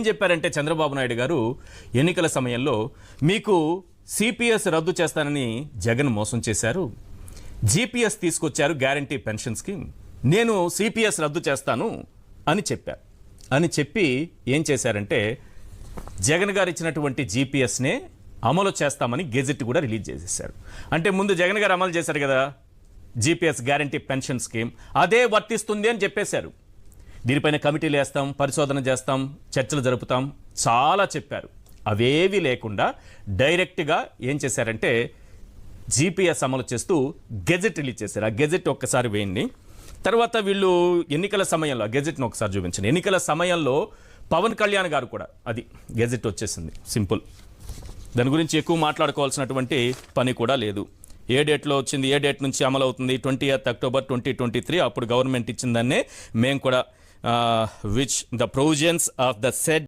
ఏం చెప్పారంటే చంద్రబాబు నాయుడు గారు ఎన్నికల సమయంలో మీకు సిపిఎస్ రద్దు చేస్తానని జగన్ మోసం చేశారు. జీపీఎస్ తీసుకొచ్చారు గ్యారంటీ పెన్షన్ స్కీమ్ నేను సిపిఎస్ రద్దు చేస్తాను అని చెప్పారు అని చెప్పి ఏం చేశారంటే జగన్ గారు ఇచ్చినటువంటి జీపీఎస్నే అమలు చేస్తామని గెజెట్ కూడా రిలీజ్ చేసేసారు అంటే ముందు జగన్ గారు అమలు చేశారు కదా జీపీఎస్ గ్యారంటీ పెన్షన్ స్కీమ్ అదే వర్తిస్తుంది అని చెప్పేశారు. దీనిపైన కమిటీలు వేస్తాం పరిశోధన చేస్తాం చర్చలు జరుపుతాం. చాలా చెప్పారు. అవేవి లేకుండా డైరెక్ట్గా ఏం చేశారంటే జీపీఎస్ అమలు చేస్తూ గెజెట్ రిలీజ్ చేశారు. ఆ గెజెట్ ఒక్కసారి వేయండి. తర్వాత వీళ్ళు ఎన్నికల సమయంలో ఆ గెజెట్ను ఒకసారి చూపించండి. ఎన్నికల సమయంలో పవన్ కళ్యాణ్ గారు కూడా అది గెజెట్ వచ్చేసింది. సింపుల్. దాని గురించి ఎక్కువ మాట్లాడుకోవాల్సినటువంటి పని కూడా లేదు. ఏ డేట్లో వచ్చింది ఏ డేట్ నుంచి అమలు అవుతుంది twenty eighth October twenty twenty three అప్పుడు గవర్నమెంట్ ఇచ్చిందన్నే మేము కూడా uh, which the provisions of the said